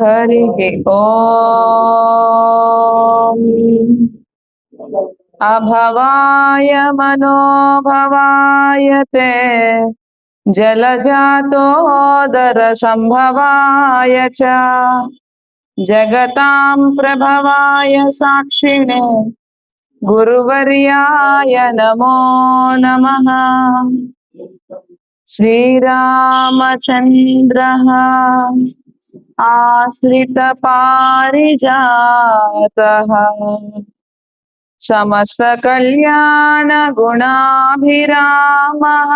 हरिः ॐ अभवाय मनोभवाय ते। जलजातोदरसम्भवाय च। जगतां प्रभवाय साक्षिणे। गुरुवर्याय नमो नमः। श्रीरामचन्द्रः। आश्रितपारिजातः समस्तकल्याणगुणाभिरामः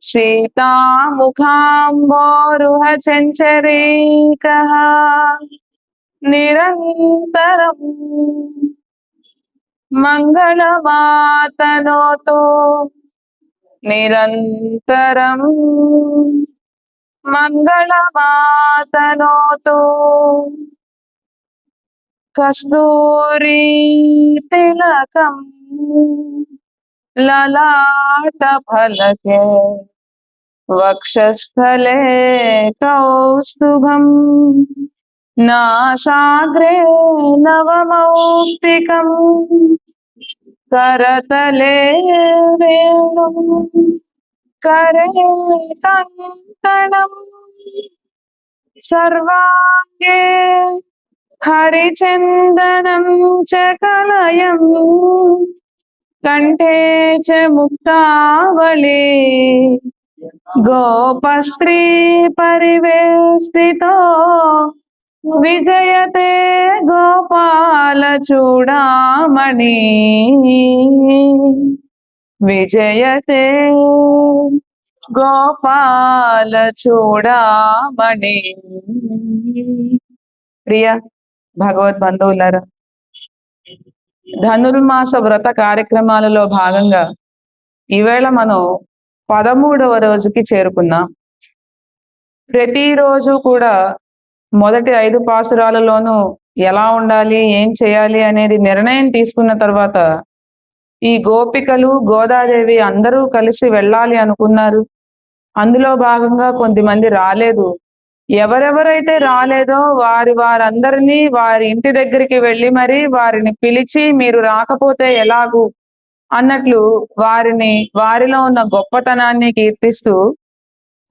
सीतामुखाम्बोरुहचञ्चरीकः। निरन्तरम् मङ्गलमातनोतु। निरन्तरम् मङ्गलमातनोतु कस्तूरी तिलकम् ललाटफलके वक्षस्थले कौस्तुभम् नासाग्रे नवमौक्तिकम् करतले वेणुम् కరేతనం సర్వాంగే హరిచందనం చ కలయం. కంఠే చ ముక్తావళి గోపస్త్రీ పరివేష్టితో విజయతే గోపాల గోపాలచూడామణి. విజయతే గోపాల చూడమణి. ప్రియ భగవద్ బంధువులారా ధనుర్మాస వ్రత కార్యక్రమాలలో భాగంగా ఈవేళ మనం పదమూడవ రోజుకి చేరుకున్నాం. ప్రతిరోజు కూడా మొదటి ఐదు పాసురాలలోనూ ఎలా ఉండాలి ఏం చేయాలి అనేది నిర్ణయం తీసుకున్న తర్వాత ఈ గోపికలు గోదాదేవి అందరూ కలిసి వెళ్ళాలి అనుకున్నారు. అందులో భాగంగా కొంతమంది రాలేదు. ఎవరెవరైతే రాలేదో వారి వారందరినీ వారి ఇంటి దగ్గరికి వెళ్ళి మరి వారిని పిలిచి మీరు రాకపోతే ఎలాగు? అన్నట్లు వారిని వారిలో ఉన్న గొప్పతనాన్ని కీర్తిస్తూ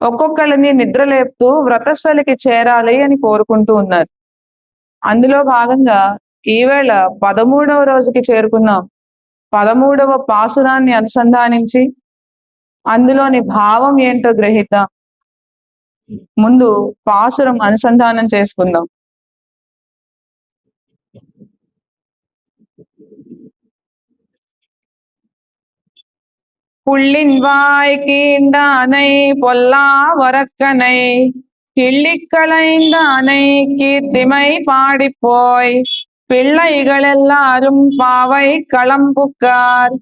ఒక్కొక్కరిని నిద్రలేపుతూ వ్రతస్థలికి చేరాలి అని కోరుకుంటూ ఉన్నారు. అందులో భాగంగా ఈవేళ పదమూడవ రోజుకి చేరుకున్నాం. పదమూడవ పాసురాన్ని అనుసంధానించి అందులోని భావం ఏంటో గ్రహిద్దాం ముందు పాసురం అనుసంధానం చేసుకుందాం புள்ளின்வாய் கீண்டானை பொல்லா வரக்கனை கிள்ளிக்களைந்தானை கீர்த்திமை பாடிப்போய் பிள்ளைகளெல்லாரும் பாவை களம்புக்கார்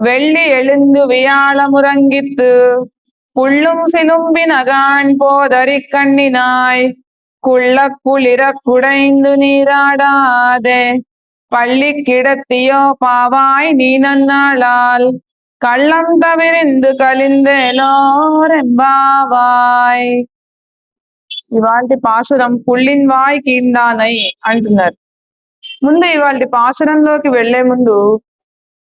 வெள்ளி எழுந்து வியாழமுறங்கித்து புள்ளும் சிலும்பினகான் போதறி கண்ணினாய் குள்ள குளிர குடைந்து நீராடாதே பள்ளி கிடத்தியோ பாவாய் நீ நன்னாளால் కళ్ళం తవిరిందు కలిందేలోరెంబావాయ్ ఇవాళ పాసురం పుల్లిన్వాయ్ కీందానై అంటున్నారు ముందు ఇవాళ పాసరంలోకి వెళ్ళే ముందు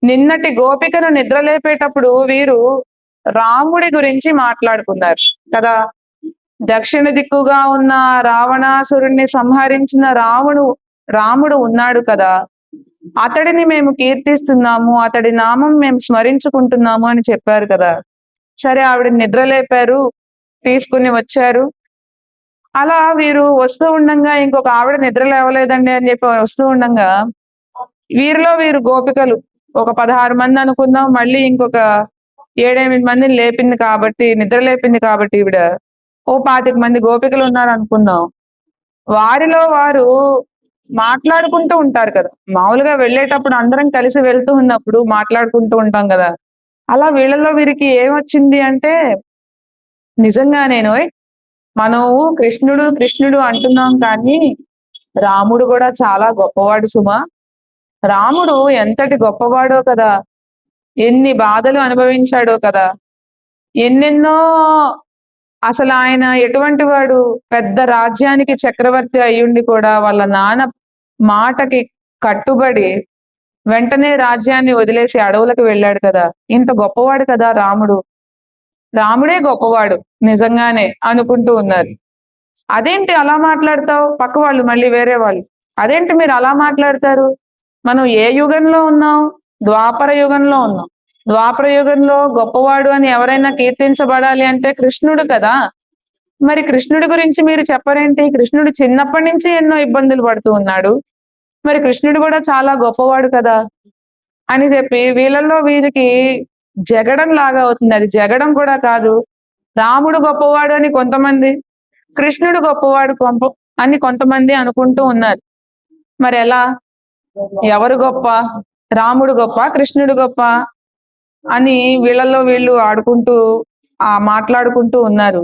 నిన్నటి గోపికను నిద్రలేపేటప్పుడు వీరు రాముడి గురించి మాట్లాడుకున్నారు. కదా? దక్షిణ దిక్కుగా ఉన్న రావణాసురుణ్ణి సంహరించిన రావణు రాముడు ఉన్నాడు కదా? అతడిని మేము కీర్తిస్తున్నాము అతడి నామం మేము స్మరించుకుంటున్నాము అని చెప్పారు కదా? సరే ఆవిడ నిద్రలేపారు తీసుకుని వచ్చారు. అలా వీరు వస్తూ ఉండంగా ఇంకొక ఆవిడ నిద్ర లేవలేదండి అని చెప్పి వస్తూ ఉండంగా వీరిలో వీరు గోపికలు. ఒక పదహారు మంది అనుకుందాం మళ్ళీ ఇంకొక ఏడెనిమిది మందిని లేపింది కాబట్టి నిద్ర లేపింది కాబట్టి ఈవిడ. ఓ పాతిక మంది గోపికలు ఉన్నారు అనుకుందాం వారిలో వారు మాట్లాడుకుంటూ ఉంటారు కదా. మామూలుగా వెళ్ళేటప్పుడు అందరం కలిసి వెళ్తూ ఉన్నప్పుడు మాట్లాడుకుంటూ ఉంటాం కదా. అలా వీళ్ళలో వీరికి ఏమొచ్చింది అంటే నిజంగా నేను మనము కృష్ణుడు కృష్ణుడు అంటున్నాం కానీ రాముడు కూడా చాలా గొప్పవాడు సుమా. రాముడు ఎంతటి గొప్పవాడో కదా. ఎన్ని బాధలు అనుభవించాడో కదా. ఎన్నెన్నో అసలు ఆయన ఎటువంటి వాడు? పెద్ద రాజ్యానికి చక్రవర్తి అయ్యుండి కూడా వాళ్ళ నాన్న మాటకి కట్టుబడి వెంటనే రాజ్యాన్ని వదిలేసి అడవులకు వెళ్ళాడు కదా. ఇంత గొప్పవాడు కదా రాముడు. రాముడే గొప్పవాడు నిజంగానే అనుకుంటూ ఉన్నారు. అదేంటి అలా మాట్లాడతావు? పక్క వాళ్ళు మళ్ళీ వేరే వాళ్ళు. అదేంటి మీరు అలా మాట్లాడతారు? మనం ఏ యుగంలో ఉన్నాం? ద్వాపర యుగంలో ఉన్నాం. ద్వాపర యుగంలో గొప్పవాడు అని ఎవరైనా కీర్తించబడాలి అంటే కృష్ణుడు కదా. మరి కృష్ణుడి గురించి మీరు చెప్పరేంటి? కృష్ణుడు చిన్నప్పటి నుంచి ఎన్నో ఇబ్బందులు పడుతూ ఉన్నాడు. మరి కృష్ణుడు కూడా చాలా గొప్పవాడు కదా అని చెప్పి వీళ్ళల్లో వీరికి జగడం లాగా అవుతుంది. అది జగడం కూడా కాదు. రాముడు గొప్పవాడు అని కొంతమంది కృష్ణుడు గొప్పవాడు కొంప అని కొంతమంది అనుకుంటూ ఉన్నారు. మరి ఎలా? ఎవరు గొప్ప? రాముడు గొప్ప కృష్ణుడు గొప్ప అని వీళ్ళల్లో వీళ్ళు ఆడుకుంటూ ఆ మాట్లాడుకుంటూ ఉన్నారు.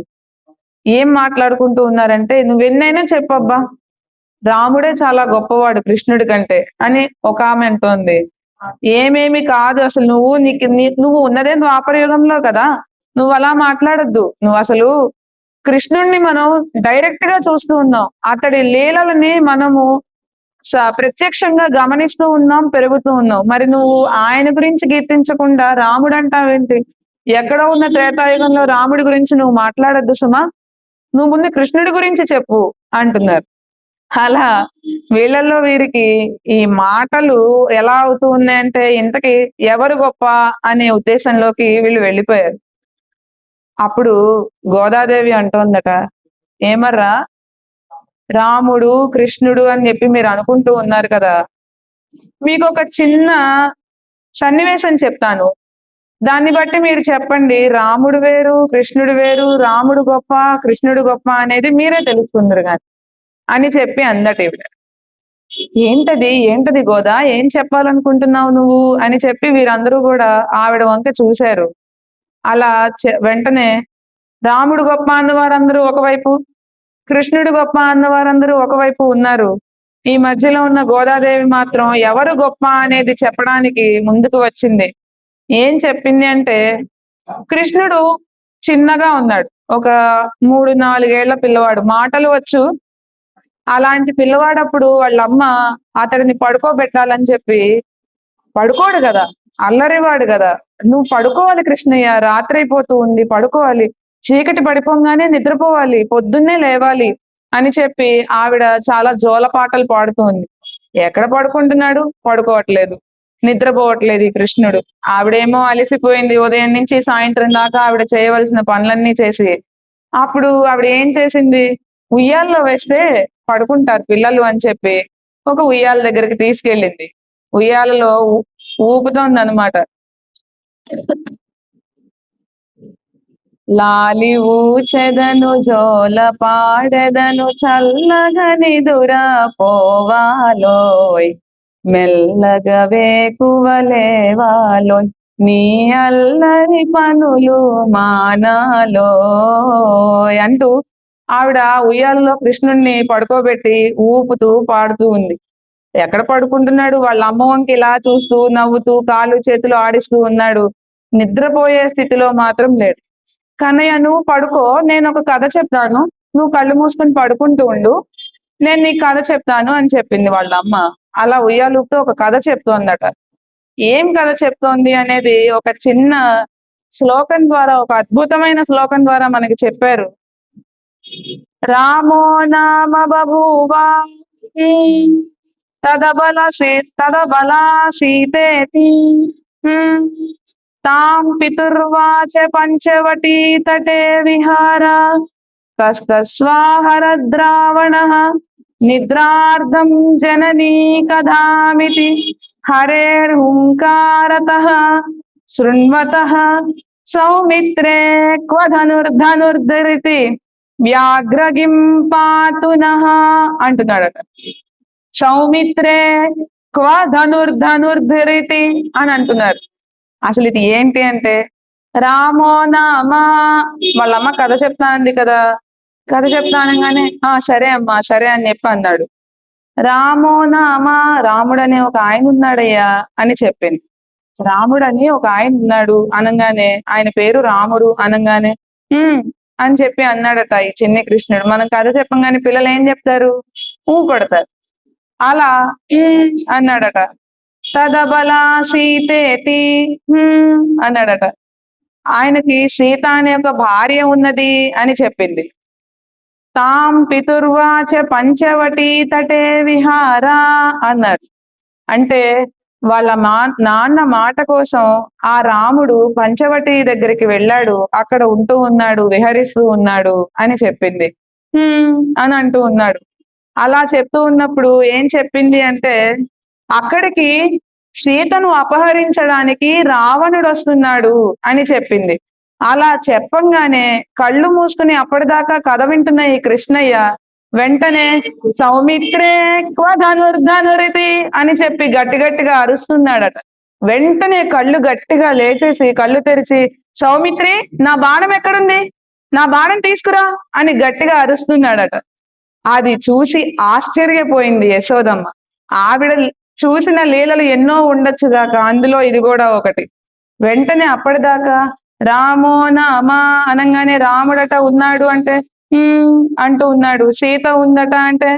ఏం మాట్లాడుకుంటూ ఉన్నారంటే నువ్వెన్నైనా చెప్పబ్బా రాముడే చాలా గొప్పవాడు కృష్ణుడి కంటే అని ఒక ఆమె అంటోంది. ఏమేమి కాదు అసలు నువ్వు నీకు నువ్వు ఉన్నదే ద్వాపరయుగంలో కదా. నువ్వు అలా మాట్లాడొద్దు. నువ్వు అసలు కృష్ణుణ్ణి మనం డైరెక్ట్గా చూస్తూ ఉన్నాం. అతడి లీలలని మనము స- ప్రత్యక్షంగా గమనిస్తూ ఉన్నాం పెరుగుతూ ఉన్నాం. మరి నువ్వు ఆయన గురించి కీర్తించకుండా రాముడు అంటావేంటి ఎక్కడ ఉన్న త్రేతాయుగంలో రాముడి గురించి నువ్వు మాట్లాడద్దు సుమా. నువ్వు ముందు కృష్ణుడి గురించి చెప్పు అంటున్నారు. అలా వీళ్ళల్లో వీరికి ఈ మాటలు ఎలా అవుతూ ఉన్నాయంటే ఇంతకి ఎవరు గొప్ప అనే ఉద్దేశంలోకి వీళ్ళు వెళ్ళిపోయారు. అప్పుడు గోదాదేవి అంటోందట ఏమర్రా? రాముడు కృష్ణుడు అని చెప్పి మీరు అనుకుంటూ ఉన్నారు కదా. మీకు ఒక చిన్న సన్నివేశం చెప్తాను. దాన్ని బట్టి మీరు చెప్పండి. రాముడు వేరు కృష్ణుడు వేరు రాముడు గొప్ప కృష్ణుడు గొప్ప అనేది మీరే తెలుసుకుందరు కానీ అని చెప్పి అందట ఇవిడ ఏంటది? ఏంటది గోదా? ఏం చెప్పాలనుకుంటున్నావు నువ్వు? అని చెప్పి వీరందరూ కూడా ఆవిడ వంక చూశారు. అలా చె- వెంటనే రాముడు గొప్ప అన్నవారందరూ ఒకవైపు కృష్ణుడు గొప్ప అన్నవారందరూ ఒకవైపు ఉన్నారు. ఈ మధ్యలో ఉన్న గోదాదేవి మాత్రం ఎవరు గొప్ప అనేది చెప్పడానికి ముందుకు వచ్చింది. ఏం చెప్పింది అంటే కృష్ణుడు చిన్నగా ఉన్నాడు. ఒక మూడు నాలుగేళ్ళ పిల్లవాడు. మాటలు వచ్చు అలాంటి పిల్లవాడప్పుడు వాళ్ళ అమ్మ అతడిని పడుకోబెట్టాలని చెప్పి పడుకోడు కదా అల్లరివాడు కదా. నువ్వు పడుకోవాలి కృష్ణయ్య రాత్రి అయిపోతూ ఉంది పడుకోవాలి. చీకటి పడిపోగానే నిద్రపోవాలి పొద్దున్నే లేవాలి అని చెప్పి ఆవిడ చాలా జోల పాటలు పాడుతుంది ఎక్కడ పడుకుంటున్నాడు? పడుకోవట్లేదు. నిద్రపోవట్లేదు ఈ కృష్ణుడు. ఆవిడేమో అలసిపోయింది ఉదయం నుంచి సాయంత్రం దాకా ఆవిడ చేయవలసిన పనులన్నీ చేసి. అప్పుడు ఆవిడ ఏం చేసింది? ఉయ్యాల్లో వేస్తే పడుకుంటారు పిల్లలు అని చెప్పి ఒక ఉయ్యాల దగ్గరికి తీసుకెళ్ళింది. ఉయ్యాలలో ఊపుతోంది అనమాట లాలి ఊచెదను జోల పాడెదను చల్లగని దురా పోవాలోయ్. మెల్లగా వేకువలేవాలోయ్. నీ అల్లరి పనులు మానాలోయ్ అంటూ ఆవిడ ఉయ్యాలలో కృష్ణుణ్ణి పడుకోబెట్టి ఊపుతూ పాడుతూ ఉంది. ఎక్కడ పడుకుంటున్నాడు? వాళ్ళ అమ్మ వంక ఇలా చూస్తూ నవ్వుతూ కాళ్ళు చేతులు ఆడిస్తూ ఉన్నాడు. నిద్రపోయే స్థితిలో మాత్రం లేడు. కన్నయ్య నువ్వు పడుకో నేను ఒక కథ చెప్తాను. నువ్వు కళ్ళు మూసుకొని పడుకుంటూ ఉండు. నేను నీకు కథ చెప్తాను అని చెప్పింది వాళ్ళ అమ్మ. అలా ఉయ్యాలుపుతూ ఒక కథ చెప్తోందట. ఏం కథ చెప్తోంది అనేది ఒక చిన్న శ్లోకం ద్వారా ఒక అద్భుతమైన శ్లోకం ద్వారా మనకి చెప్పారు. రామో నామ బభూవా తదబల సీ తదబలా సీతేతి హ్మ్. తాం పితుర్వాచ పంచవటీ తటే విహార తస్తస్వాహరద్రావణ నిద్రార్థం జననీ కథామితి హరేర్హుంకారత శృణ్వత వ్యాఘ్రగింపాతున అంటున్నాడట. సౌమిత్రే క్వ ధనుర్ధనుర్ధరితి అని అంటున్నారు. అసలు ఇది ఏంటి అంటే రామో నామ వాళ్ళమ్మ కథ చెప్తానంది కదా. కథ చెప్తానగానే ఆ సరే అమ్మా సరే అని చెప్పి అన్నాడు. రామో నామ రాముడు అనే ఒక ఆయన ఉన్నాడయ్యా అని చెప్పింది. రాముడు అని ఒక ఆయన ఉన్నాడు అనగానే ఆయన పేరు రాముడు అనగానే "ఉమ్, అని చెప్పి అన్నాడట ఈ చిన్ని కృష్ణుడు. మనం కథ చెప్పంగానే పిల్లలు ఏం చెప్తారు? ఊ కొడతారు. అలా అన్నాడట. తదబలా సీతేతి అన్నాడట. ఆయనకి సీత అనే ఒక భార్య ఉన్నది అని చెప్పింది. తాం పితుర్వాచ పంచవటి తటే విహారా అన్నాడు. అంటే వాళ్ళ మా నాన్న మాట కోసం ఆ రాముడు పంచవటి దగ్గరికి వెళ్ళాడు. అక్కడ ఉంటూ ఉన్నాడు విహరిస్తూ ఉన్నాడు అని చెప్పింది. అని అంటూ ఉన్నాడు. అలా చెప్తూ ఉన్నప్పుడు ఏం చెప్పింది అంటే అక్కడికి సీతను అపహరించడానికి రావణుడు వస్తున్నాడు అని చెప్పింది. అలా చెప్పంగానే కళ్ళు మూసుకుని అప్పటిదాకా కథ వింటున్న ఈ కృష్ణయ్య వెంటనే సౌమిత్రే క్వ ధనుర్ధనురితి అని చెప్పి గట్టి గట్టిగా అరుస్తున్నాడట. వెంటనే కళ్ళు గట్టిగా లేచేసి కళ్ళు తెరిచి సౌమిత్రి నా బాణం ఎక్కడుంది? నా బాణం తీసుకురా అని గట్టిగా అరుస్తున్నాడట. అది చూసి ఆశ్చర్యపోయింది యశోదమ్మ. ఆవిడ చూసిన లీలలు ఎన్నో ఉండొచ్చు దాకా అందులో ఇది కూడా ఒకటి. వెంటనే అప్పటిదాకా రామో నామా అనగానే రాముడట ఉన్నాడు అంటే అంటూ ఉన్నాడు. సీత ఉందట అంటే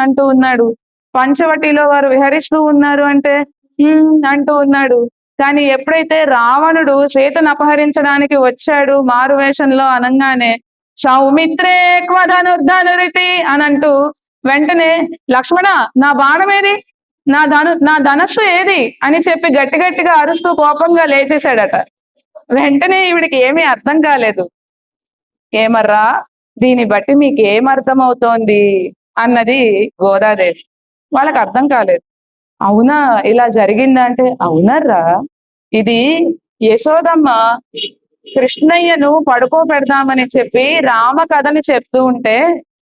అంటూ ఉన్నాడు. పంచవటిలో వారు విహరిస్తూ ఉన్నారు అంటే అంటూ ఉన్నాడు. కానీ ఎప్పుడైతే రావణుడు సీతను అపహరించడానికి వచ్చాడు మారు వేషంలో అనగానే సౌమిత్రే క్వధనుర్ధనురితి అని అంటూ వెంటనే లక్ష్మణ నా బాణం ఏది? నా ధను నా ధనస్సు ఏది? అని చెప్పి గట్టి గట్టిగా అరుస్తూ కోపంగా లేచేశాడట. వెంటనే ఈవిడికి ఏమీ అర్థం కాలేదు. ఏమర్రా? దీన్ని బట్టి మీకు ఏం అర్థమవుతోంది అన్నది గోదాదేవి. వాళ్ళకి అర్థం కాలేదు. అవునా? ఇలా జరిగిందా అంటే అవునర్రా. ఇది యశోదమ్మ కృష్ణయ్యను పడుకోబెడదామని చెప్పి రామ కథని చెప్తూ ఉంటే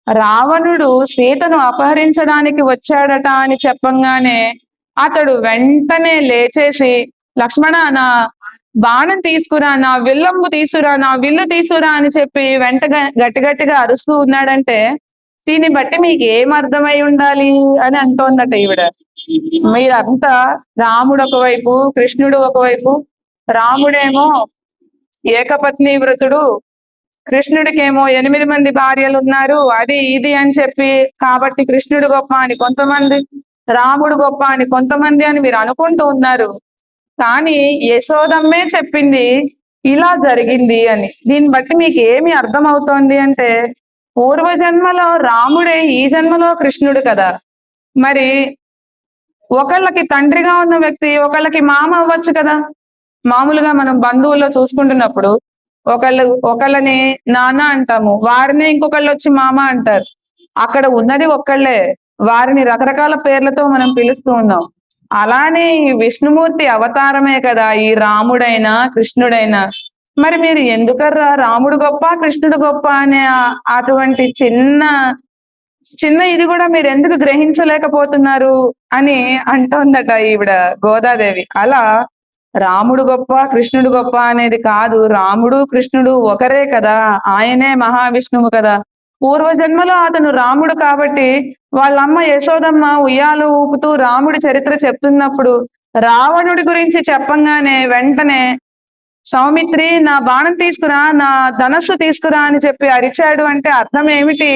రావణుడు సీతను అపహరించడానికి వచ్చాడట అని చెప్పంగానే అతడు వెంటనే లేచేసి లక్ష్మణ నా బాణం తీసుకురా నా విల్లంబు తీసుకురా నా విల్లు తీసుకురా అని చెప్పి వెంట గట్టి గట్టిగా అరుస్తూ ఉన్నాడంటే దీన్ని బట్టి మీకు ఏం అర్థమై ఉండాలి అని అంటోందట ఈవిడ. మీరంతా రాముడు ఒకవైపు కృష్ణుడు ఒకవైపు రాముడేమో ఏకపత్ని వ్రతుడు కృష్ణుడికేమో ఎనిమిది మంది భార్యలు ఉన్నారు అది ఇది అని చెప్పి కాబట్టి కృష్ణుడు గొప్ప అని కొంతమంది రాముడు గొప్ప అని కొంతమంది అని మీరు అనుకుంటూ ఉన్నారు. కానీ యశోదమ్మే చెప్పింది ఇలా జరిగింది అని. దీన్ని బట్టి మీకు ఏమి అర్థం అవుతోంది అంటే పూర్వ జన్మలో రాముడే ఈ జన్మలో కృష్ణుడు కదా. మరి ఒకళ్ళకి తండ్రిగా ఉన్న వ్యక్తి ఒకళ్ళకి మామ అవ్వచ్చు కదా. మామూలుగా మనం బంధువుల్లో చూసుకుంటున్నప్పుడు ఒకళ్ళు ఒకళ్ళని నాన్న అంటాము వారిని ఇంకొకళ్ళు వచ్చి మామ అంటారు. అక్కడ ఉన్నది ఒక్కళ్ళే. వారిని రకరకాల పేర్లతో మనం పిలుస్తూ ఉన్నాం. అలానే ఈ విష్ణుమూర్తి అవతారమే కదా ఈ రాముడైనా కృష్ణుడైనా. మరి మీరు ఎందుకర్రా రాముడు గొప్ప కృష్ణుడు గొప్ప అనే అటువంటి చిన్న చిన్న ఇది కూడా మీరు ఎందుకు గ్రహించలేకపోతున్నారు అని అంటోందట ఈవిడ గోదాదేవి. అలా రాముడు గొప్ప కృష్ణుడు గొప్ప అనేది కాదు రాముడు కృష్ణుడు ఒకరే కదా ఆయనే మహావిష్ణువు కదా. పూర్వజన్మలో అతను రాముడు కాబట్టి వాళ్ళమ్మ యశోదమ్మ ఉయ్యాలు ఊపుతూ రాముడి చరిత్ర చెప్తున్నప్పుడు రావణుడి గురించి చెప్పంగానే వెంటనే సౌమిత్రి నా బాణం తీసుకురా నా ధనస్సు తీసుకురా అని చెప్పి అరిచాడు. అంటే అర్థం ఏమిటి?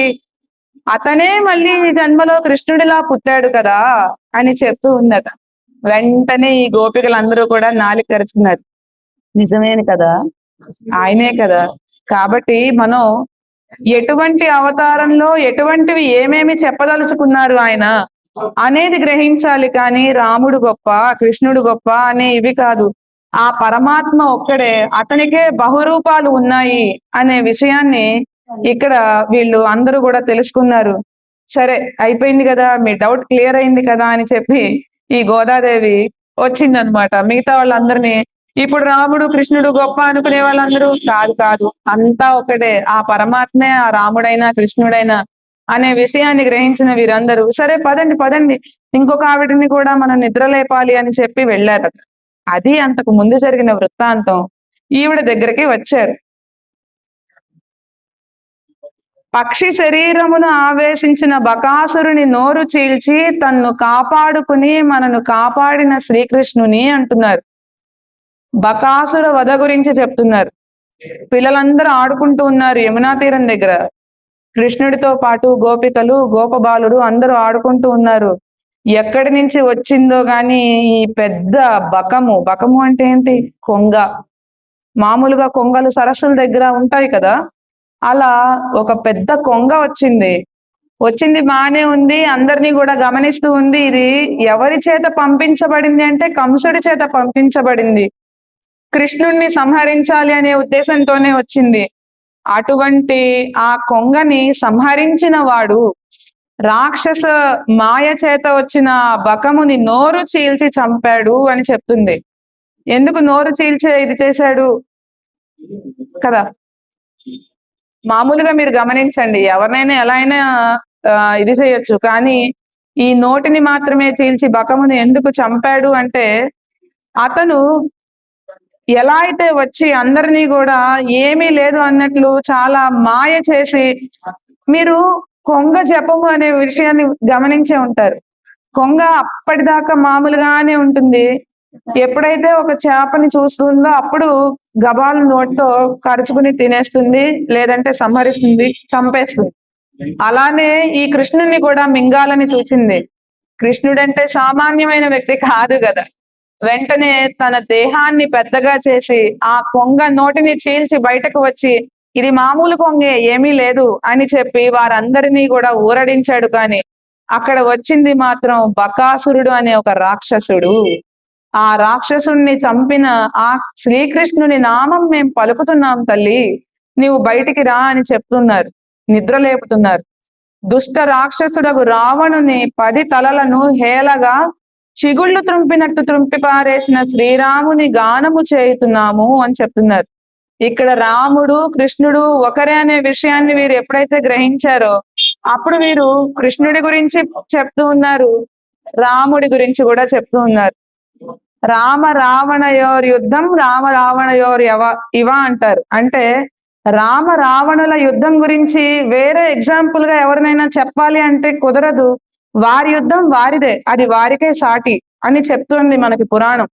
అతనే మళ్ళీ ఈ జన్మలో కృష్ణుడిలా పుట్టాడు కదా అని చెప్తూ ఉందట. వెంటనే ఈ గోపికలందరూ కూడా నాలి తెరుచుకున్నారు నిజమేని కదా ఆయనే కదా. కాబట్టి మనం ఎటువంటి అవతారంలో ఎటువంటివి ఏమేమి చెప్పదలుచుకున్నారు ఆయన? అనేది గ్రహించాలి కానీ రాముడు గొప్ప కృష్ణుడు గొప్ప అనే ఇవి కాదు. ఆ పరమాత్మ ఒక్కడే అతనికే బహురూపాలు ఉన్నాయి అనే విషయాన్ని ఇక్కడ వీళ్ళు అందరూ కూడా తెలుసుకున్నారు. సరే అయిపోయింది కదా మీ డౌట్ క్లియర్ అయింది కదా అని చెప్పి ఈ గోదాదేవి వచ్చిందనమాట మిగతా వాళ్ళందరినీ ఇప్పుడు రాముడు కృష్ణుడు గొప్ప అనుకునే వాళ్ళందరూ కాదు కాదు. అంతా ఒకటే. ఆ పరమాత్మే ఆ రాముడైనా కృష్ణుడైనా అనే విషయాన్ని గ్రహించిన వీరందరూ సరే పదండి పదండి. ఇంకొక ఆవిడని కూడా మనం నిద్ర లేపాలి అని చెప్పి వెళ్ళారు. అది అంతకు ముందు జరిగిన వృత్తాంతం. ఈవిడ దగ్గరికి వచ్చారు. పక్షి శరీరమును ఆవేశించిన బకాసురుని నోరు చీల్చి తన్ను కాపాడుకుని మనను కాపాడిన శ్రీకృష్ణుని అంటున్నారు. బకాసుడు వధ గురించి చెప్తున్నారు. పిల్లలందరూ ఆడుకుంటూ ఉన్నారు యమునా తీరం దగ్గర. కృష్ణుడితో పాటు గోపికలు గోపబాలుడు అందరూ ఆడుకుంటూ ఉన్నారు. ఎక్కడి నుంచి వచ్చిందో గాని ఈ పెద్ద బకము బకము అంటే ఏంటి? కొంగ. మామూలుగా కొంగలు సరస్సుల దగ్గర ఉంటాయి కదా. అలా ఒక పెద్ద కొంగ వచ్చింది. వచ్చింది బానే ఉంది అందరినీ కూడా గమనిస్తూ ఉంది. ఇది ఎవరి చేత పంపించబడింది అంటే కంసుడి చేత పంపించబడింది. కృష్ణుణ్ణి సంహరించాలి అనే ఉద్దేశంతోనే వచ్చింది. అటువంటి ఆ కొంగని సంహరించిన వాడు రాక్షస మాయ చేత వచ్చిన ఆ బకముని నోరు చీల్చి చంపాడు అని చెప్తుంది. ఎందుకు నోరు చీల్చే ఇది చేశాడు? కదా? మామూలుగా మీరు గమనించండి ఎవరినైనా ఎలా అయినా ఇది చేయొచ్చు. కానీ ఈ నోటిని మాత్రమే చీల్చి బకముని ఎందుకు చంపాడు అంటే అతను ఎలా అయితే వచ్చి అందరినీ కూడా ఏమీ లేదు అన్నట్లు చాలా మాయ చేసి మీరు కొంగ జపము అనే విషయాన్ని గమనించే ఉంటారు. కొంగ అప్పటిదాకా మామూలుగానే ఉంటుంది. ఎప్పుడైతే ఒక చేపని చూస్తుందో అప్పుడు గబాలు నోటితో కరుచుకుని తినేస్తుంది లేదంటే సంహరిస్తుంది చంపేస్తుంది. అలానే ఈ కృష్ణుని కూడా మింగాలని చూచింది. కృష్ణుడంటే సామాన్యమైన వ్యక్తి కాదు కదా. వెంటనే తన దేహాన్ని పెద్దగా చేసి ఆ కొంగ నోటిని చీల్చి బయటకు వచ్చి ఇది మామూలు కొంగే ఏమీ లేదు అని చెప్పి వారందరినీ కూడా ఊరడించాడు కానీ అక్కడ వచ్చింది మాత్రం బకాసురుడు అనే ఒక రాక్షసుడు. ఆ రాక్షసుణ్ణి చంపిన ఆ శ్రీకృష్ణుని నామం మేం పలుకుతున్నాం తల్లి నీవు బయటికి రా అని చెప్తున్నారు నిద్ర లేపుతున్నారు. దుష్ట రాక్షసుడకు రావణుని పది తలలను హేళగా చిగుళ్ళు త్రుంపినట్టు త్రుంపి పారేసిన శ్రీరాముని గానము చేయుతున్నాము అని చెప్తున్నారు. ఇక్కడ రాముడు కృష్ణుడు ఒకరే అనే విషయాన్ని వీరు ఎప్పుడైతే గ్రహించారో అప్పుడు వీరు కృష్ణుడి గురించి చెప్తూ ఉన్నారు రాముడి గురించి కూడా చెప్తూ ఉన్నారు. రామ రావణయోర్ యుద్ధం రామ రావణయోర్ యవ ఇవ అంటారు. అంటే రామ రావణుల యుద్ధం గురించి వేరే ఎగ్జాంపుల్గా ఎవరినైనా చెప్పాలి అంటే కుదరదు. వారి యుద్ధం వారిదే అది వారికే సాటి అని చెప్తుంది మనకి పురాణం.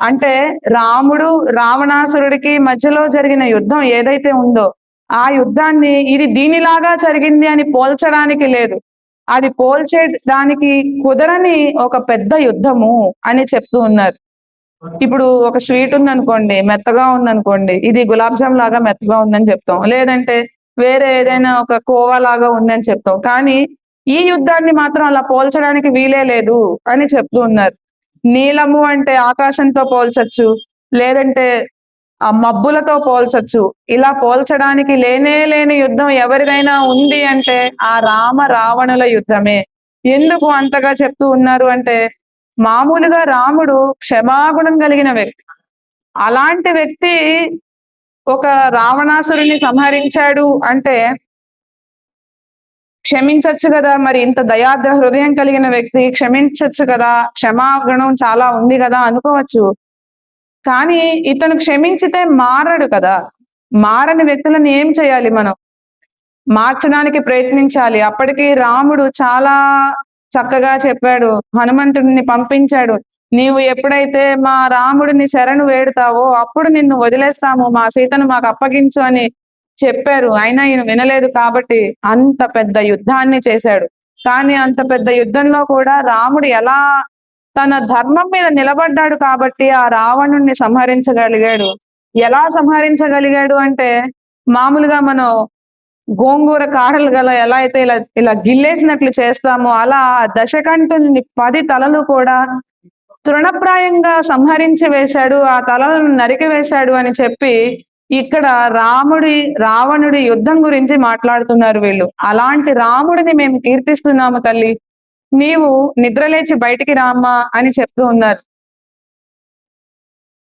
అంటే రాముడు రావణాసురుడికి మధ్యలో జరిగిన యుద్ధం ఏదైతే ఉందో ఆ యుద్ధాన్ని ఇది దీనిలాగా జరిగింది అని పోల్చడానికి లేదు. అది పోల్చేదానికి కుదరని ఒక పెద్ద యుద్ధము అని చెప్తూ ఉన్నారు. ఇప్పుడు ఒక స్వీట్ ఉందనుకోండి మెత్తగా ఉందనుకోండి ఇది గులాబ్ జామ్ లాగా మెత్తగా ఉందని చెప్తాం. లేదంటే వేరే ఏదైనా ఒక కోవా లాగా ఉందని చెప్తాం. కానీ ఈ యుద్ధాన్ని మాత్రం అలా పోల్చడానికి వీలే లేదు అని చెప్తూ ఉన్నారు నీలము అంటే ఆకాశంతో పోల్చొచ్చు లేదంటే ఆ మబ్బులతో పోల్చొచ్చు. ఇలా పోల్చడానికి లేనే లేని యుద్ధం ఎవరిదైనా ఉంది అంటే ఆ రామ రావణుల యుద్ధమే. ఎందుకు అంతగా చెప్తూ ఉన్నారు అంటే మామూలుగా రాముడు క్షమాగుణం కలిగిన వ్యక్తి. అలాంటి వ్యక్తి ఒక రావణాసురుని సంహరించాడు అంటే క్షమించొచ్చు కదా. మరి ఇంత దయార్థ హృదయం కలిగిన వ్యక్తి క్షమించొచ్చు కదా. క్షమాగుణం చాలా ఉంది కదా అనుకోవచ్చు. కానీ ఇతను క్షమించితే మారడు కదా. మారని వ్యక్తులను ఏం చేయాలి మనం? మార్చడానికి ప్రయత్నించాలి. అప్పటికి రాముడు చాలా చక్కగా చెప్పాడు. హనుమంతుడిని పంపించాడు. నీవు ఎప్పుడైతే మా రాముడిని శరణు వేడుతావో అప్పుడు నిన్ను వదిలేస్తాము. మా సీతను మాకు అప్పగించు అని చెప్పారు. అయినా ఈయన వినలేదు కాబట్టి అంత పెద్ద యుద్ధాన్ని చేశాడు. కానీ అంత పెద్ద యుద్ధంలో కూడా రాముడు ఎలా తన ధర్మం మీద నిలబడ్డాడు కాబట్టి ఆ రావణుణ్ణి సంహరించగలిగాడు. ఎలా సంహరించగలిగాడు అంటే మామూలుగా మనం గోంగూర కాడలు గల ఎలా అయితే ఇలా ఇలా గిల్లేసినట్లు చేస్తామో అలా ఆ దశకంఠుని పది తలలు కూడా తృణప్రాయంగా సంహరించి వేశాడు. ఆ తలలను నరికి వేశాడు అని చెప్పి ఇక్కడ రాముడి రావణుడి యుద్ధం గురించి మాట్లాడుతున్నారు వీళ్ళు. అలాంటి రాముడిని మేము కీర్తిస్తున్నాము తల్లి. నీవు నిద్రలేచి బయటికి రామ్మా అని చెప్తూ ఉన్నారు.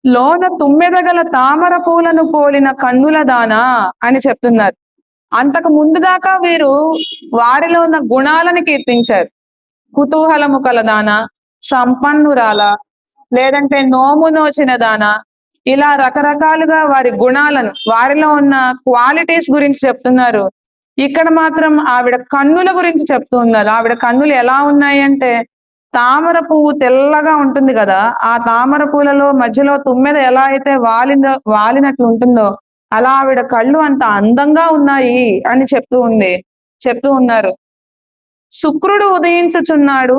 లోన తుమ్మెదగల తామర పూలను పోలిన కన్నుల దానా అని చెప్తున్నారు. అంతకు ముందు దాకా వీరు వారిలో ఉన్న గుణాలను కీర్తించారు. కుతూహలము కలదానా సంపన్నురాల లేదంటే నోము నోచిన దానా ఇలా రకరకాలుగా వారి గుణాలను వారిలో ఉన్న క్వాలిటీస్ గురించి చెప్తున్నారు. ఇక్కడ మాత్రం ఆవిడ కన్నుల గురించి చెప్తూ ఉన్నారు. ఆవిడ కన్నులు ఎలా ఉన్నాయి అంటే తామర పువ్వు తెల్లగా ఉంటుంది కదా ఆ తామర పూలలో మధ్యలో తుమ్మెద ఎలా అయితే వాలిందో వాలినట్లు ఉంటుందో అలా ఆవిడ కళ్ళు అంత అందంగా ఉన్నాయి అని చెప్తూ ఉంది చెప్తూ ఉన్నారు. శుక్రుడు ఉదయించుచున్నాడు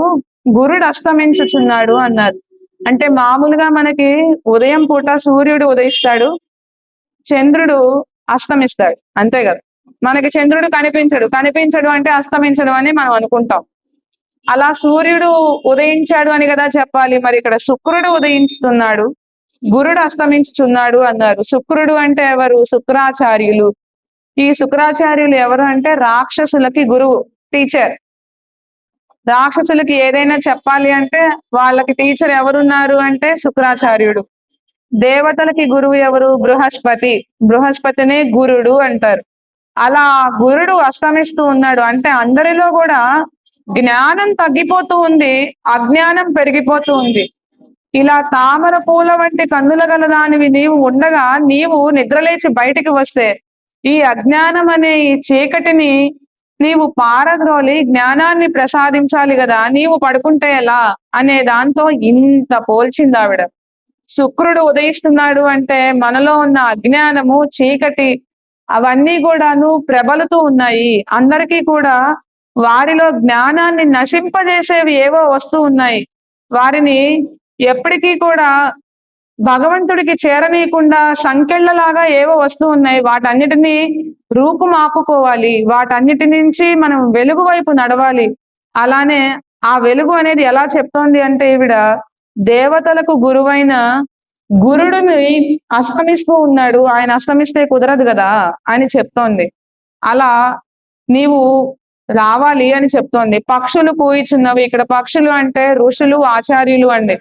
గురుడు అస్తమించుచున్నాడు అన్నారు. అంటే మామూలుగా మనకి ఉదయం పూట సూర్యుడు ఉదయిస్తాడు చంద్రుడు అస్తమిస్తాడు. అంతే కదా? మనకి చంద్రుడు కనిపించడు. కనిపించడు అంటే అస్తమించడు అని మనం అనుకుంటాం. అలా సూర్యుడు ఉదయించాడు అని కదా చెప్పాలి. మరి ఇక్కడ శుక్రుడు ఉదయించుతున్నాడు గురుడు అస్తమించుచున్నాడు అన్నారు. శుక్రుడు అంటే ఎవరు? శుక్రాచార్యులు. ఈ శుక్రాచార్యులు ఎవరు అంటే రాక్షసులకి గురువు టీచర్. రాక్షసులకి ఏదైనా చెప్పాలి అంటే వాళ్ళకి టీచర్ ఎవరున్నారు అంటే శుక్రాచార్యుడు. దేవతలకి గురువు ఎవరు? బృహస్పతి. బృహస్పతినే గురుడు అంటారు. అలా గురుడు అస్తమిస్తూ ఉన్నాడు. అంటే అందరిలో కూడా జ్ఞానం తగ్గిపోతూ ఉంది అజ్ఞానం పెరిగిపోతూ ఉంది. ఇలా తామర పూల వంటి కన్నుల గల దానివి నీవు ఉండగా నీవు నిద్రలేచి బయటికి వస్తే ఈ అజ్ఞానం అనే ఈ చీకటిని నీవు పారద్రోలి జ్ఞానాన్ని ప్రసాదించాలి కదా నీవు పడుకుంటే ఎలా? అనే దాంతో ఇంత పోల్చింది ఆవిడ. శుక్రుడు ఉదయిస్తున్నాడు అంటే మనలో ఉన్న అజ్ఞానము చీకటి అవన్నీ కూడాను ప్రబలుతూ ఉన్నాయి. అందరికీ కూడా వారిలో జ్ఞానాన్ని నశింపజేసేవి ఏవో వస్తూ ఉన్నాయి. వారిని ఎప్పటికీ కూడా భగవంతుడికి చేరనీయకుండా సంకెళ్ళలాగా ఏవో వస్తూ ఉన్నాయి. వాటన్నిటినీ రూపుమాపుకోవాలి. వాటన్నిటి నుంచి మనం వెలుగు వైపు నడవాలి. అలానే ఆ వెలుగు అనేది ఎలా చెప్తోంది అంటే ఈవిడ దేవతలకు గురువైన గురుడిని అస్తమిస్తూ ఉన్నాడు. ఆయన అస్తమిస్తే కుదరదు కదా అని చెప్తోంది. అలా నీవు రావాలి అని చెప్తోంది. పక్షులు కూయిచున్నవి ఇక్కడ పక్షులు అంటే ఋషులు ఆచార్యులు అండి.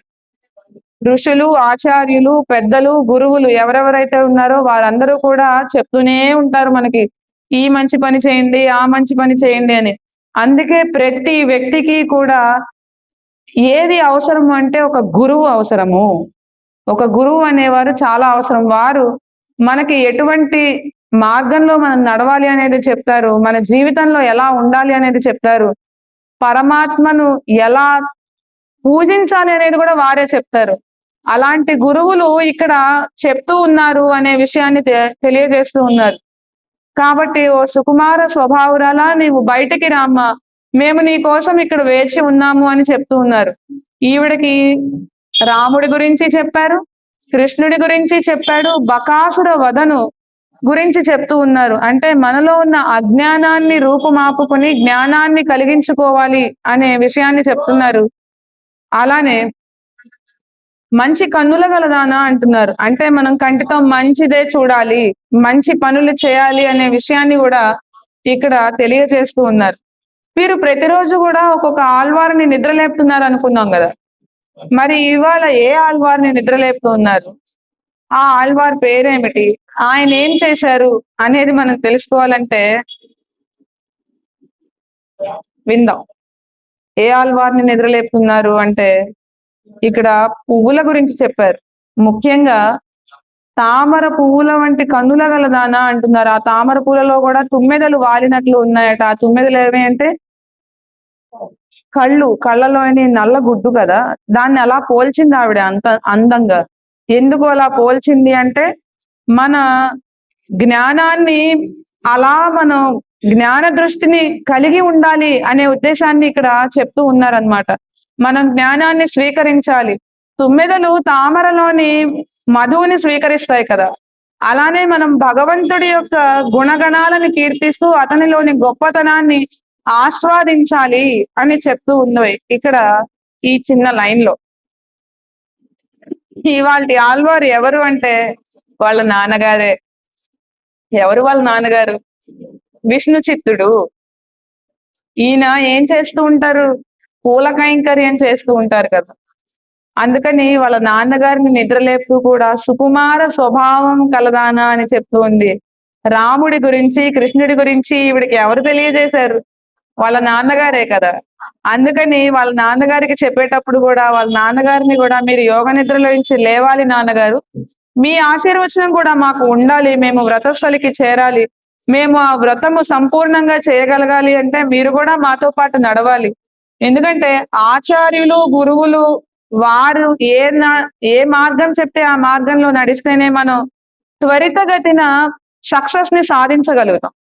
ఋషులు ఆచార్యులు పెద్దలు గురువులు ఎవరెవరైతే ఉన్నారో వారందరూ కూడా చెప్తూనే ఉంటారు మనకి ఈ మంచి పని చేయండి ఆ మంచి పని చేయండి అని. అందుకే ప్రతి వ్యక్తికి కూడా ఏది అవసరం అంటే ఒక గురువు అవసరము. ఒక గురువు అనేవారు చాలా అవసరం. వారు మనకి ఎటువంటి మార్గంలో మనం నడవాలి అనేది చెప్తారు మన జీవితంలో ఎలా ఉండాలి అనేది చెప్తారు పరమాత్మను ఎలా పూజించాలి అనేది కూడా వారే చెప్తారు. అలాంటి గురువులు ఇక్కడ చెప్తూ ఉన్నారు అనే విషయాన్ని తెలియజేస్తూ ఉన్నారు. కాబట్టి ఓ సుకుమార స్వభావురాలా నీవు బయటికి రామ్మా. మేము నీ కోసం ఇక్కడ వేచి ఉన్నాము అని చెప్తూ ఉన్నారు. ఈవిడకి రాముడి గురించి చెప్పారు కృష్ణుడి గురించి చెప్పాడు బకాసుర వదను గురించి చెప్తూ ఉన్నారు. అంటే మనలో ఉన్న అజ్ఞానాన్ని రూపుమాపుకుని జ్ఞానాన్ని కలిగించుకోవాలి అనే విషయాన్ని చెప్తున్నారు. అలానే మంచి కన్నుల గలదానా అంటున్నారు. అంటే మనం కంటితో మంచిదే చూడాలి మంచి పనులు చేయాలి అనే విషయాన్ని కూడా ఇక్కడ తెలియజేస్తూ ఉన్నారు. వీరు ప్రతిరోజు కూడా ఒక్కొక్క ఆల్వారిని నిద్రలేపుతున్నారు అనుకున్నాం కదా. మరి ఇవాళ ఏ ఆల్వారిని నిద్రలేపుతూ ఉన్నారు? ఆ ఆల్వార్ పేరేమిటి? ఆయన ఏం చేశారు అనేది మనం తెలుసుకోవాలంటే విందాం. ఏ ఆల్వార్ని నిద్రలేపుతున్నారు అంటే ఇక్కడ పువ్వుల గురించి చెప్పారు. ముఖ్యంగా తామర పువ్వుల వంటి కన్నుల గలదానా అంటున్నారు. ఆ తామర పూలలో కూడా తుమ్మెదలు వాలినట్లు ఉన్నాయట. ఆ తుమ్మెదలు ఏమి అంటే కళ్ళు. కళ్ళలోని నల్ల గుడ్డు కదా. దాన్ని అలా పోల్చింది ఆవిడ అంత అందంగా. ఎందుకు అలా పోల్చింది అంటే మన జ్ఞానాన్ని అలా మనం జ్ఞాన దృష్టిని కలిగి ఉండాలి అనే ఉద్దేశాన్ని ఇక్కడ చెప్తూ ఉన్నారనమాట మనం జ్ఞానాన్ని స్వీకరించాలి. తుమ్మెదలు తామరలోని మధువుని స్వీకరిస్తాయి కదా. అలానే మనం భగవంతుడి యొక్క గుణగణాలను కీర్తిస్తూ అతనిలోని గొప్పతనాన్ని ఆస్వాదించాలి అని చెప్తూ ఉన్నవి ఇక్కడ ఈ చిన్న లైన్లో ఇవాళ ఆల్వారు ఎవరు అంటే వాళ్ళ నాన్నగారే. ఎవరు వాళ్ళ నాన్నగారు? విష్ణు చిత్తుడు ఈయన ఏం చేస్తూ ఉంటారు? పూల కైంకర్యం చేస్తూ ఉంటారు కదా. అందుకని వాళ్ళ నాన్నగారిని నిద్రలేపుతూ కూడా సుకుమార స్వభావం కలదానా అని చెప్తూ ఉంది. రాముడి గురించి కృష్ణుడి గురించి ఈవిడికి ఎవరు తెలియజేశారు? వాళ్ళ నాన్నగారే కదా. అందుకని వాళ్ళ నాన్నగారికి చెప్పేటప్పుడు కూడా వాళ్ళ నాన్నగారిని కూడా మీరు యోగ నిద్రలో నుంచి లేవాలి నాన్నగారు. మీ ఆశీర్వచనం కూడా మాకు ఉండాలి. మేము వ్రతస్థలికి చేరాలి. మేము ఆ వ్రతము సంపూర్ణంగా చేయగలగాలి అంటే మీరు కూడా మాతో పాటు నడవాలి. ఎందుకంటే ఆచార్యులు గురువులు వారు ఏ ఏ మార్గం చెప్తే ఆ మార్గంలో నడిస్తేనే మనం త్వరితగతిన సక్సెస్ని సాధించగలుగుతాం.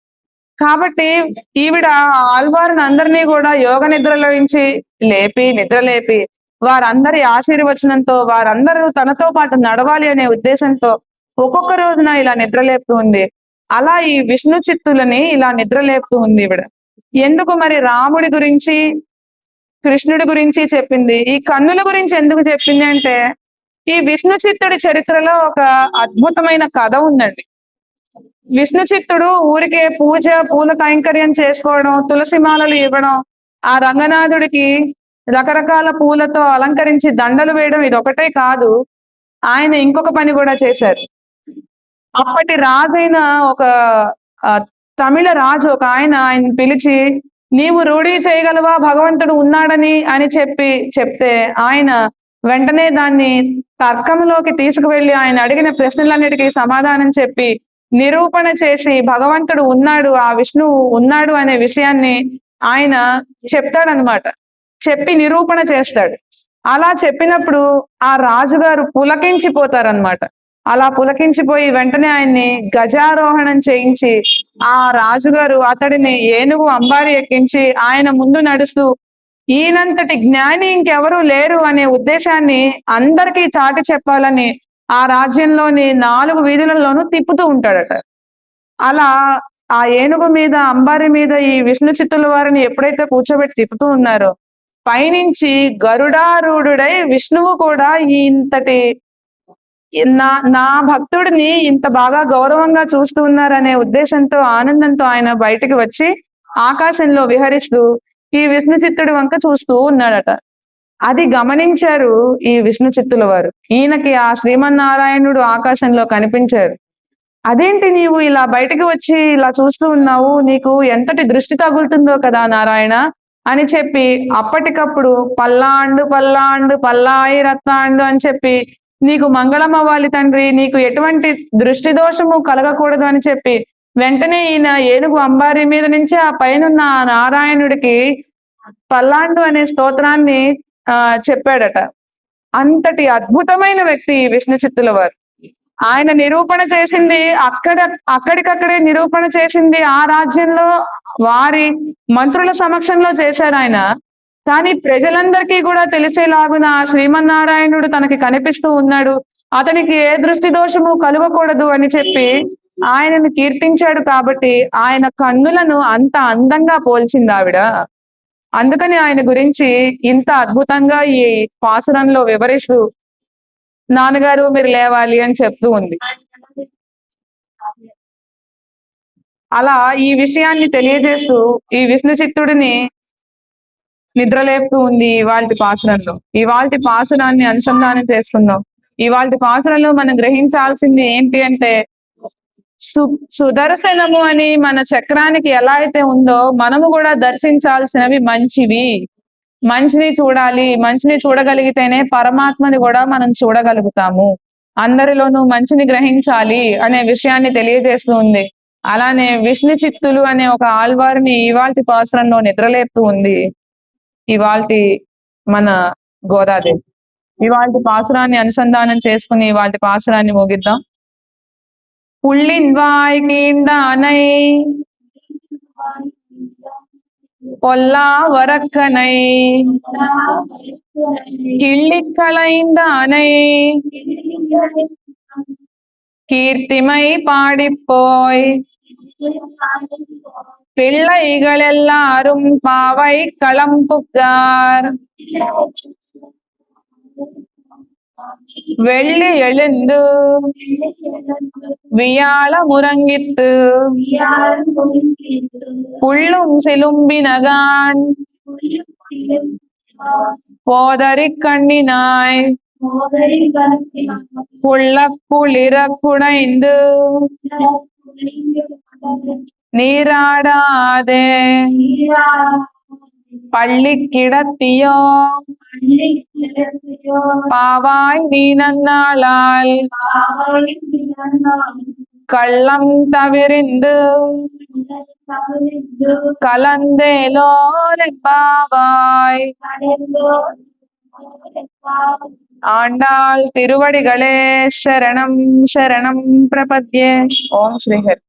కాబట్టి ఈవిడ ఆల్వారిని అందరినీ కూడా యోగ నిద్రలోంచి లేపి నిద్ర లేపి వారందరి ఆశీర్వచనంతో వారందరూ తనతో పాటు నడవాలి అనే ఉద్దేశంతో ఒక్కొక్క రోజున ఇలా నిద్రలేపుతూ ఉంది. అలా ఈ విష్ణు చిత్తులని ఇలా నిద్రలేపుతూ ఉంది ఈవిడ. ఎందుకు మరి రాముడి గురించి కృష్ణుడి గురించి చెప్పింది. ఈ కన్నుల గురించి ఎందుకు చెప్పింది అంటే ఈ విష్ణు చిత్తుడి చరిత్రలో ఒక అద్భుతమైన కథ ఉందండి. విష్ణు చిత్తుడు ఊరికే పూజ పూల కైంకర్యం చేసుకోవడం తులసి మాలలు ఇవ్వడం ఆ రంగనాథుడికి రకరకాల పూలతో అలంకరించి దండలు వేయడం ఇది ఒకటే కాదు ఆయన ఇంకొక పని కూడా చేశారు. అప్పటి రాజైన ఒక తమిళ రాజు ఒక ఆయన ఆయన పిలిచి నీవు రూఢీ చేయగలవా? భగవంతుడు ఉన్నాడని అని చెప్పి చెప్తే ఆయన వెంటనే దాన్ని తర్కంలోకి తీసుకువెళ్ళి ఆయన అడిగిన ప్రశ్నలన్నిటికీ సమాధానం చెప్పి నిరూపణ చేసి భగవంతుడు ఉన్నాడు ఆ విష్ణువు ఉన్నాడు అనే విషయాన్ని ఆయన చెప్తాడనమాట చెప్పి నిరూపణ చేస్తాడు. అలా చెప్పినప్పుడు ఆ రాజుగారు పులకించిపోతారనమాట అలా పులకించిపోయి వెంటనే ఆయన్ని గజారోహణం చేయించి ఆ రాజుగారు అతడిని ఏనుగు అంబారి ఎక్కించి ఆయన ముందు నడుస్తూ ఈయనంతటి జ్ఞాని ఇంకెవరూ లేరు అనే ఉద్దేశాన్ని అందరికీ చాటి చెప్పాలని ఆ రాజ్యంలోని నాలుగు వీధులలోనూ తిప్పుతూ ఉంటాడట. అలా ఆ ఏనుగు మీద అంబారి మీద ఈ విష్ణు చిత్తుల వారిని ఎప్పుడైతే కూర్చోబెట్టి తిప్పుతూ ఉన్నారో పైనుంచి గరుడారూఢుడై విష్ణువు కూడా ఈ ఇంతటి నా నా భక్తుడిని ఇంత బాగా గౌరవంగా చూస్తూ ఉన్నారనే ఉద్దేశంతో ఆనందంతో ఆయన బయటకు వచ్చి ఆకాశంలో విహరిస్తూ ఈ విష్ణు చిత్తుడి వంక చూస్తూ ఉన్నాడట. అది గమనించారు ఈ విష్ణు చిత్తుల వారు. ఈయనకి ఆ శ్రీమన్నారాయణుడు ఆకాశంలో కనిపించారు. అదేంటి నీవు ఇలా బయటకు వచ్చి ఇలా చూస్తూ ఉన్నావు? నీకు ఎంతటి దృష్టి తగులుతుందో కదా నారాయణ అని చెప్పి అప్పటికప్పుడు పల్లాండు పల్లాండు పల్లాయి రత్నాండు అని చెప్పి నీకు మంగళం అవ్వాలి తండ్రి నీకు ఎటువంటి దృష్టి దోషము కలగకూడదు అని చెప్పి వెంటనే ఈయన ఏనుగు అంబారి మీద నుంచి ఆ పైనున్న ఆ నారాయణుడికి పల్లాండు అనే స్తోత్రాన్ని ఆ చెప్పాడట. అంతటి అద్భుతమైన వ్యక్తి విష్ణు చిత్తుల వారు. ఆయన నిరూపణ చేసింది అక్కడ అక్కడికక్కడే నిరూపణ చేసింది ఆ రాజ్యంలో వారి మంత్రుల సమక్షంలో చేశారు ఆయన. కానీ ప్రజలందరికీ కూడా తెలిసేలాగున ఆ శ్రీమన్నారాయణుడు తనకి కనిపిస్తూ ఉన్నాడు. అతనికి ఏ దృష్టి దోషము కలుగకూడదు అని చెప్పి ఆయనను కీర్తించాడు కాబట్టి ఆయన కన్నులను అంత అందంగా పోల్చింది ఆవిడ. అందుకని ఆయన గురించి ఇంత అద్భుతంగా ఈ పాసురంలో వివరిస్తూ నాన్నగారు మీరు లేవాలి అని చెప్తూ ఉంది. అలా ఈ విషయాన్ని తెలియజేస్తూ ఈ విష్ణు చిత్తుడిని నిద్రలేపుతూ ఉంది ఇవాళ పాసనంలో ఇవాళ పాసనాన్ని అనుసంధానం చేసుకుందాం. ఇవాళ పాసనంలో మనం గ్రహించాల్సింది ఏంటి అంటే సు సుదర్శనము అని మన చక్రానికి ఎలా అయితే ఉందో మనము కూడా దర్శించాల్సినవి మంచివి. మంచిని చూడాలి మంచిని చూడగలిగితేనే పరమాత్మని కూడా మనం చూడగలుగుతాము. అందరిలోనూ మంచిని గ్రహించాలి అనే విషయాన్ని తెలియజేస్తూ ఉంది. అలానే విష్ణు చిత్తులు అనే ఒక ఆల్వారిని ఇవాల్టి పాసనంలో నిద్రలేపుతూ ఉంది. ఇవాల్టి మన గోదాదేవి ఇవాల్టి పాసురాన్ని అనుసంధానం చేసుకుని ఇవాల్టి పాసురాన్ని ముగిద్దాం புள்ளின் வாய் கீண்டானை பொல்லா வரக்கனை கிள்ளிக் களைந்தானை கீர்த்திமை பாடிப்போய் பிள்ளைகள் எல்லாரும் பாவை களம்புகார் வெள்ளி எழுந்து வியாழ முறங்கித்து புள்ளும் சிலும்பினகான். போதறி கண்ணினாய். புள்ள குளிர குடைந்து நீராடாதே. பள்ளி கிடத்தியோ. பாவாய் நீனந்தாளால். கள்ளம் தவிரிந்து. கலந்தேலோலெப்பாவாய் ஆண்டாள் திருவடிகளே சரணம் சரணம் பிரபத்யே. ஓம் ஸ்ரீஹர்.